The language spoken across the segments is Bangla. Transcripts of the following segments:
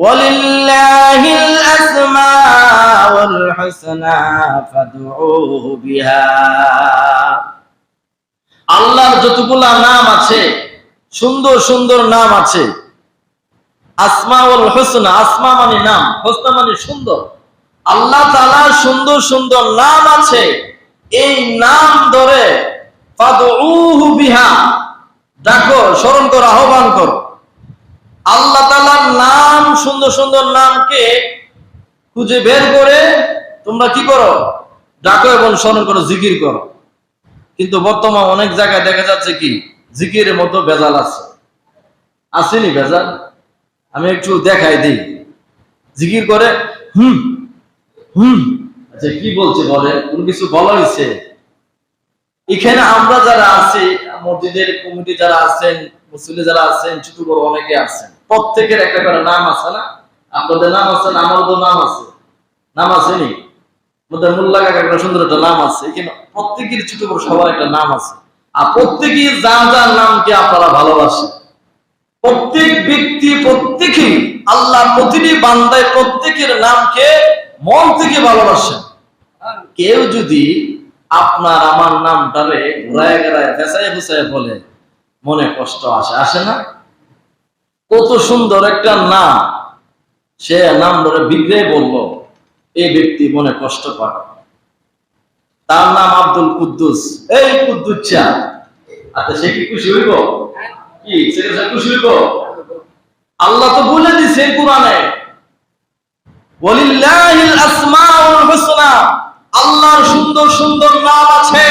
ولله الأسماء الحسنى فادعوه بها আল্লাহর যতগুলা নাম আছে সুন্দর সুন্দর নাম আছে আসমাউল হোসনা আসমা মানে নাম হোসনা মানে সুন্দর আল্লাহ তাআলার সুন্দর সুন্দর নাম আছে এই নাম ধরে ফাদউহু বিহা ডাকো স্মরণ করো আহ্বান করো আল্লাহ তাআলার নাম সুন্দর সুন্দর নামকে খুঁজে বের করে তোমরা কি করো? ডাকো এবং স্মরণ করো, জিকির করো। কিন্তু বর্তমান অনেক জায়গায় দেখা যাচ্ছে কি, জিকিরের মতো ভেজাল আছে। আসেনি ভেজাল? আমি একটু দেখাই দিই। জিকির করে, হুম হুম আচ্ছা কি বলছে বলে কোনো কিছু বলা হয়েছে? এখানে আমরা যারা আছি, মসজিদের কমিটি যারা আছেন মুসলিম যারা আছেন, ছোট বড় অনেকে আছেন। প্রত্যেকের একটা করে নাম আছে না? আপনাদের নাম আছে না? আমারও তো নাম আছে। নাম আছে নি? মোল্লা একটা সুন্দর একটা নাম আছে। প্রত্যেকের ছোট বড় সবার একটা নাম আছে। আর প্রত্যেকের যার যার নামকে আপনারা ভালোবাসেন। প্রত্যেক ব্যক্তি আল্লাহ প্রতিটি বান্দায় প্রত্যেকের নামকে মন থেকে ভালোবাসেন। কেউ যদি আপনার আমার নামটারে ঘুরায় গেড়ায় বলে, মনে কষ্ট আসে আসে না? কত সুন্দর একটা নাম সে নাম ধরে বিগ্রে বলল, এই ব্যক্তি মনে কষ্ট পায়। তার নাম আব্দুল কুদ্দুস। এই কুদ্দুস আচ্ছা সে কি খুশি হইব? কি খুশি হইব? আল্লাহ তো বলে দিছে কোরআনে, ওয়ালিল্লাহিল আসমাউল হুসনা আল্লাহর সুন্দর সুন্দর নাম আছে।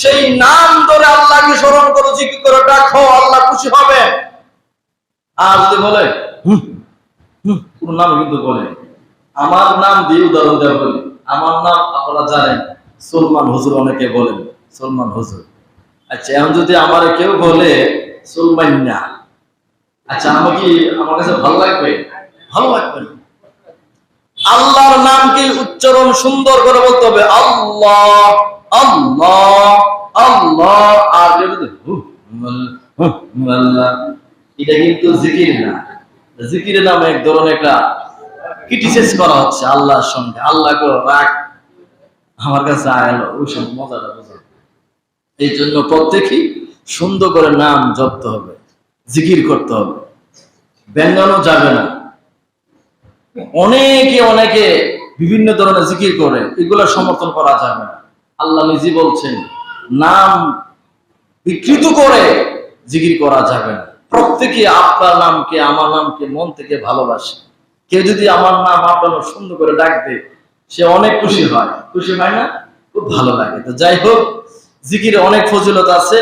সেই নাম ধরে আল্লাহকে স্মরণ করো জিকির করে ডাকো, আল্লাহ খুশি হবে। বলে কোন নাম কিন্তু বলে আমার নাম দিয়ে উদাহরণ দেওয়া আমার নাম আপনারা জানেন সলমান হুজুর অনেকে বলেন সলমান হুজুর আচ্ছা যদি আমার কেউ বলে সলমান না আচ্ছা আমার কাছে ভালো লাগবে ভালো লাগবে। আল্লাহর নামকে উচ্চারণ সুন্দর করে বলতে হবে আল্লাহ আল্লাহ আল্লাহ আর যদি এটা কিন্তু জিকির না। জিকিরের নামে এক ধরনের একটা ক্রিটিসাইজ করা হচ্ছে আল্লাহর সঙ্গে। আল্লাহ গো রাখ আমার কাছে আয়ালো ওই সব মজাটা বোঝা। এই জন্য প্রত্যেকেই সুন্দর করে নাম জপতে হবে, জিকির করতে হবে। ব্যঙ্গানো যাবে না। অনেকে অনেকে বিভিন্ন ধরনের জিকির করে, এগুলো সমর্থন করা যাবে না। আল্লাহ নিজে বলছেন, নাম বিকৃত করে জিকির করা যাবে না। প্রত্যেকে আপনার নামকে, আমার নামকে মন থেকে ভালোবাসে। কেউ যদি আমার নাম আপনার সুন্দর করে ডাকবে সে অনেক খুশি হয়। খুশি হয় না? খুব ভালো লাগে। তো যাই হোক, জিকির অনেক ফজিলত আছে।